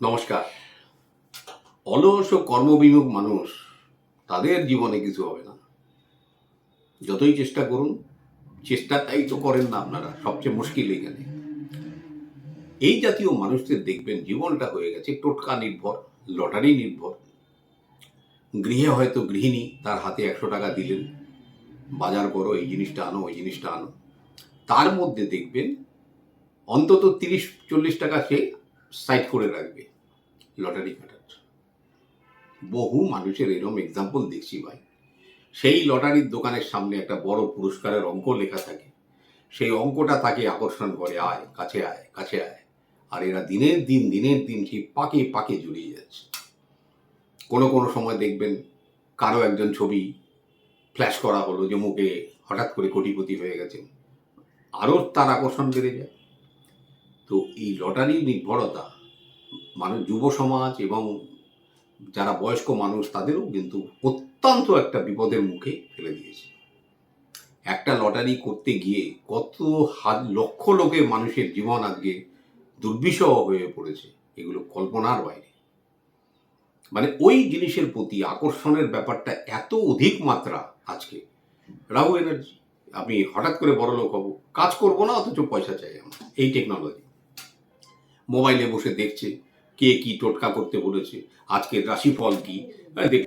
নমস্কার। অলস ও কর্মবিমুখ মানুষ, তাদের জীবনে কিছু হবে না। যতই চেষ্টা করুন চেষ্টাটাই তো করেন না আপনারা, সবচেয়ে মুশকিল এখানে এই জাতীয় মানুষদের দেখবেন জীবনটা হয়ে গেছে টোটকা নির্ভর, লটারি নির্ভর। গৃহে হয়তো গৃহিণী তার হাতে একশো টাকা দিলেন, বাজার করো, এই জিনিসটা আনো, ওই জিনিসটা আনো। তার মধ্যে দেখবেন অন্তত তিরিশ, চল্লিশ টাকা সে সাইড করে রাখবে লটারি কাটার বহু মানুষের এরকম এক্সাম্পল দেখছি ভাই। সেই লটারির দোকানের সামনে একটা বড় পুরস্কারের অঙ্ক লেখা থাকে। সেই অঙ্কটা তাকে আকর্ষণ করে, আয়, কাছে আয় কাছে আয়। আর এরা দিনের দিন দিনের দিন সেই পাকে পাকে জড়িয়ে যাচ্ছে। কোনো কোনো সময় দেখবেন কারও একজন ছবি ফ্ল্যাশ করা হলো যে মুখে হঠাৎ করে কোটিপতি হয়ে গেছেন। আরও তার আকর্ষণ বেড়ে যায়। তো এই লটারি নির্ভরতা মানে যুব সমাজ এবং যারা বয়স্ক মানুষ তাদেরও কিন্তু অত্যন্ত একটা বিপদের মুখে ফেলে দিয়েছে। একটা লটারি করতে গিয়ে কত হাত, লক্ষ লোকের মানুষের জীবন আজকে দুর্বিষহ হয়ে পড়েছে, এগুলো কল্পনার বাইরে। মানে ওই জিনিসের প্রতি আকর্ষণের ব্যাপারটা এত অধিক মাত্রা আজকে। রাহু এনার্জি, আমি হঠাৎ করে বড় লোক হব, কাজ করব না, অথচ পয়সা চাই আমার, এই টেকনোলজি। মোবাইলে বসে দেখছে কে কি টোটকা করতে বলেছে, আজকের রাশিফল কি দেখ-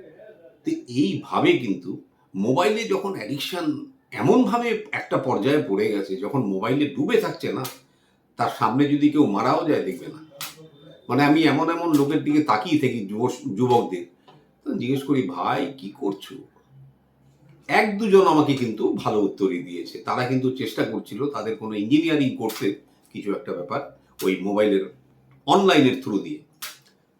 তো এইভাবে কিন্তু মোবাইলে যখন অ্যাডিকশান এমনভাবে একটা পর্যায়ে পড়ে গেছে, যখন মোবাইলে ডুবে থাকছে না, তার সামনে যদি কেউ মারাও যায় দেখবে না। মানে আমি এমন এমন লোকের দিকে তাকিয়ে থাকি যুব যুবকদের। জিজ্ঞেস করি, ভাই, কি করছ? এক দুজন আমাকে কিন্তু ভালো উত্তরই দিয়েছে। তারা কিন্তু চেষ্টা করছিল তাদের কোনো ইঞ্জিনিয়ারিং করতে, কিছু একটা ব্যাপার। ওই মোবাইলের অনলাইনের থ্রু দিয়ে।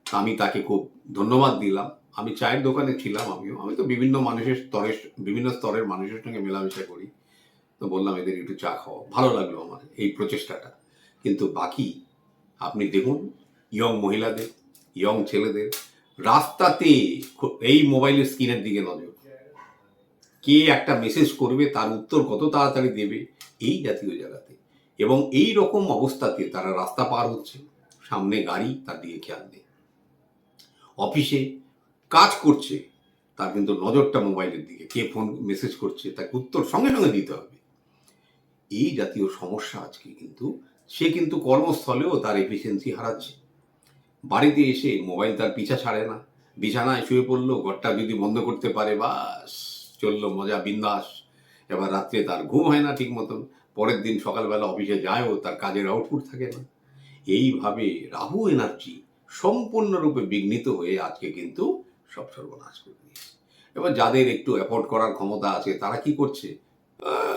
আমি তাকে খুব ধন্যবাদ দিলাম। আমি চায়ের দোকানে ছিলাম আমিও। আমি তো বিভিন্ন মানুষের স্তরের বিভিন্ন স্তরের মানুষের সঙ্গে মেলামেশা করি। তো বললাম, এদের একটু চা খাওয়া ভালো লাগল আমার এই প্রচেষ্টাটা। কিন্তু বাকি, আপনি দেখুন ইয়ং মহিলাদের ইয়ং ছেলেদের, রাস্তাতে এই মোবাইলের স্ক্রিনের দিকে নজর। কে একটা মেসেজ করবে, তার উত্তর কত তাড়াতাড়ি দেবে, এই জাতীয় জায়গাতে। এবং এই রকম অবস্থাতে তারা রাস্তা পার হচ্ছে। সামনে গাড়ি, তার দিকে খেয়াল নেই। অফিসে কাজ করছে, তার কিন্তু নজরটা মোবাইলের দিকে। কে ফোন মেসেজ করছে, তাকে উত্তর সঙ্গে সঙ্গে দিতে হবে। এই জাতীয় সমস্যা আজকে কিন্তু, সে কিন্তু কর্মস্থলেও তার এফিসিয়েন্সি হারাচ্ছে। বাড়িতে এসে মোবাইল তার পিছা ছাড়ে না। বিছানায় শুয়ে পড়ল, ঘরটা যদি বন্ধ করতে পারে, বাস, চলল মজা, বিন্দাস। এবার রাত্রে তার ঘুম হয় না ঠিক মতন পরের দিন সকালবেলা অফিসে যায়ও তার কাজের আউটপুট থাকে না। এইভাবে রাহু এনার্জি সম্পূর্ণরূপে বিঘ্নিত হয়ে আজকে কিন্তু সব সর্বনাশ করে দিয়েছে। এবার যাদের একটু অ্যাফোর্ড করার ক্ষমতা আছে, তারা কি করছে?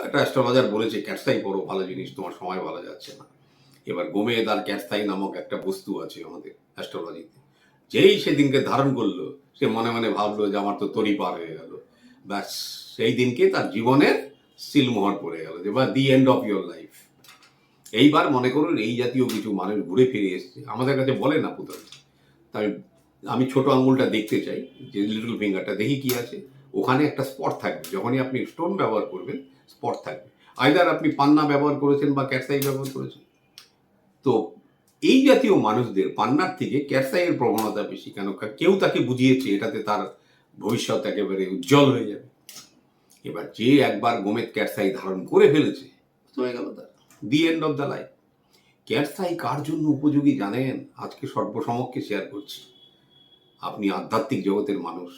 একটা অ্যাস্ট্রোলজার বলেছে ক্যাটসাই পড়ো ভালো জিনিস, তোমার সময় ভালো যাচ্ছে না। এবার গোমেদ আর ক্যাটসাই নামক একটা বস্তু আছে আমাদের অ্যাস্ট্রোলজিতে যেই সেদিনকে ধারণ করল, সে মনে মনে ভাবলো যে আমার তো তরি পার হয়ে গেল। ব্যাস, সেই দিনকে তার জীবনের সিলমোহর পড়ে গেল যে বা the end of your life এইবার মনে করুন, এই জাতীয় কিছু মানুষ ঘুরে ফিরে এসছে। আমাদের কাছে বলে না পুতুল। তাই আমি ছোট আঙুলটা দেখতে চাই, যে লিটল ফিঙ্গারটা দেখি কি আছে। ওখানে একটা স্পট থাকবে। যখনই আপনি স্টোন ব্যবহার করবেন স্পট থাকবে। আইদার আপনি পান্না ব্যবহার করেছেন বা ক্যাটসাই ব্যবহার করেছেন। তো এই জাতীয় মানুষদের, পান্নার থেকে ক্যাটসাইয়ের প্রবণতা বেশি। কেন? কেউ তাকে বুঝিয়েছে, এটাতে তার ভবিষ্যৎ একেবারে উজ্জ্বল হয়ে যাবে। এবার যে একবার গোমেদ ক্যাটসাই ধারণ করে ফেলেছে হয়ে গেল তার। The end of the life cat's eye কার জন্য উপযোগী জানেন? আজকে সর্বসমক্ষে শেয়ার করছি। আপনি আধ্যাত্মিক জগতের মানুষ,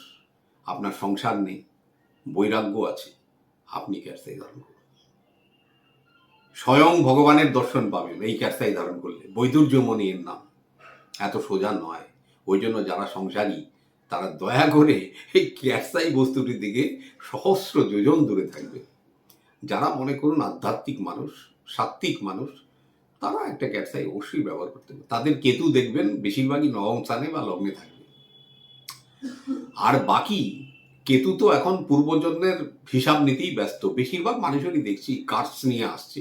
আপনার সংসার নেই, বৈরাগ্য আছে, আপনি ক্যাটসাই ধারণ করুন। স্বয়ং ভগবানের দর্শন পাবেন, এই ক্যাটসাই ধারণ করলে। বৈদুর্যমণি এর নাম। এত সোজা নয়। ওই জন্য যারা সংসারী তারা দয়া করে এই ক্যাটসাই বস্তুটির দিকে সহস্র যোজন দূরে থাকবে। যারা মনে করুন আধ্যাত্মিক মানুষ, সাত্ত্বিক মানুষ, তারা একটা ক্যাটসাই অবশ্যই ব্যবহার করতে হবে তাদের কেতু দেখবেন, বেশিরভাগই নবম স্থানে বা লগ্নে থাকবে। আর বাকি কেতু তো এখন পূর্বজন্মের হিসাব নিতেই ব্যস্ত। বেশিরভাগ মানুষেরই দেখছি কার্স নিয়ে আসছে।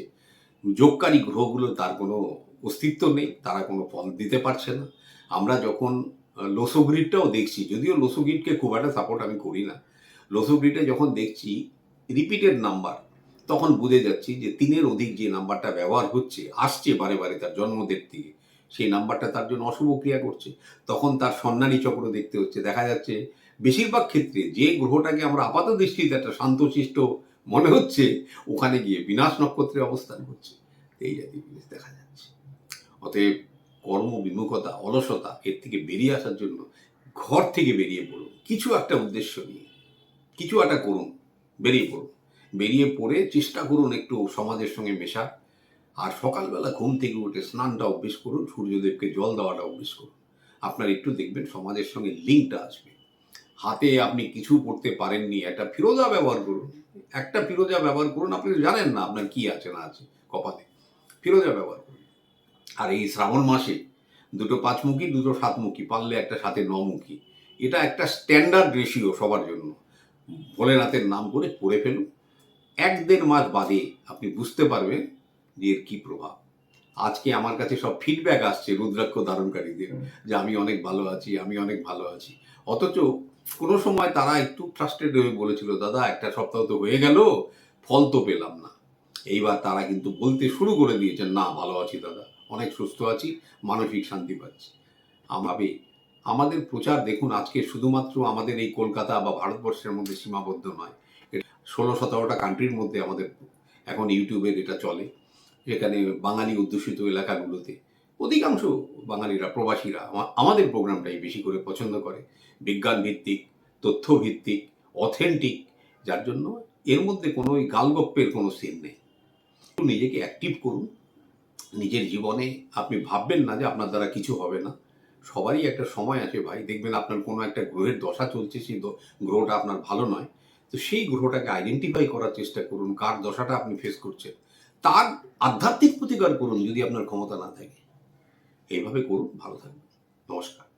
যোগকারী গ্রহগুলো তার কোনো অস্তিত্ব নেই, তারা কোনো ফল দিতে পারছে না। আমরা যখন লোসোগ্রিডটাও দেখছি, যদিও লোসোগ্রিডকে খুব একটা সাপোর্ট আমি করি না। লোসোগ্রিডে যখন দেখছি রিপিটেড নাম্বার তখন বুঝে যাচ্ছি যে তিনের অধিক যে নাম্বারটা ব্যবহার হচ্ছে, আসছে বারে বারে তার জন্মদের থেকে সেই নাম্বারটা তার জন্য অশুভ ক্রিয়া করছে। তখন তার সন্ন্যানী চক্র দেখতে হচ্ছে। দেখা যাচ্ছে বেশিরভাগ ক্ষেত্রে যে গ্রহটাকে আমরা আপাত দৃষ্টিতে একটা শান্তশিষ্ট মনে হচ্ছে, ওখানে গিয়ে বিনাশ নক্ষত্রে অবস্থান করছে এই জাতীয় জিনিস দেখা যাচ্ছে। অতএব কর্ম বিমুখতা অলসতা এর থেকে বেরিয়ে আসার জন্য ঘর থেকে বেরিয়ে পড়ুন। কিছু একটা উদ্দেশ্য নিয়ে, কিছু একটা করুন, বেরিয়ে পড়ুন। বেরিয়ে পড়ে চেষ্টা করুন একটু সমাজের সঙ্গে মেশার আর সকালবেলা ঘুম থেকে উঠে স্নানটা অভ্যেস করুন, সূর্যদেবকে জল দেওয়াটা অভ্যেস করুন। আপনার একটু দেখবেন সমাজের সঙ্গে লিঙ্কটা আসবে। হাতে আপনি কিছু করতে পারেননি, একটা ফিরোজা ব্যবহার করুন। একটা ফিরোজা ব্যবহার করুন, আপনি জানেন না আপনার কি আছে না আছে কপালে। ফিরোজা ব্যবহার আর এই শ্রাবণ মাসে দুটো পাঁচমুখী, দুটো সাতমুখী, পারলে একটা সাথে নমুখী। এটা একটা স্ট্যান্ডার্ড রেশিও সবার জন্য। ভোলেনাথের নাম করে পড়ে ফেলুন। এক দেড় মাস বাদে আপনি বুঝতে পারবেন যে এর কী প্রভাব। আজকে আমার কাছে সব ফিডব্যাক আসছে রুদ্রাক্ষ ধারণকারীদের যে আমি অনেক ভালো আছি, আমি অনেক ভালো আছি। অথচ কোনো সময় তারা একটু ফ্রাস্ট্রেট হয়ে বলেছিল, দাদা, একটা সপ্তাহ তো হয়ে গেল, ফল তো পেলাম না। এইবার তারা কিন্তু বলতে শুরু করে দিয়েছেন, না, ভালো আছি দাদা। অনেক সুস্থ আছি, মানসিক শান্তি পাচ্ছি। আমাবে, আমাদের প্রচার দেখুন, আজকে শুধুমাত্র আমাদের এই কলকাতা বা ভারতবর্ষের মধ্যে সীমাবদ্ধ নয়। ষোলো সতেরোটা কান্ট্রির মধ্যে আমাদের এখন ইউটিউবের এটা চলে যেখানে বাঙালি অধ্যুষিত এলাকাগুলোতে। অধিকাংশ বাঙালিরা, প্রবাসীরা আমাদের প্রোগ্রামটাই বেশি করে পছন্দ করে। বিজ্ঞান ভিত্তিক তথ্য ভিত্তিক অথেন্টিক যার জন্য এর মধ্যে কোনো ওই গালগপ্পের কোনো সিন নেই। নিজেকে অ্যাক্টিভ করুন নিজের জীবনে আপনি ভাববেন না যে আপনার দ্বারা কিছু হবে না। সবারই একটা সময় আছে ভাই। দেখবেন আপনার কোনো একটা গ্রহের দশা চলছে, সেই গ্রহটা আপনার ভালো নয়। তো সেই গ্রহটাকে আইডেন্টিফাই করার চেষ্টা করুন, কার দশাটা আপনি ফেস করছেন। তার আধ্যাত্মিক প্রতিকার করুন যদি আপনার ক্ষমতা না থাকে। এইভাবে করুন, ভালো থাকবেন। নমস্কার।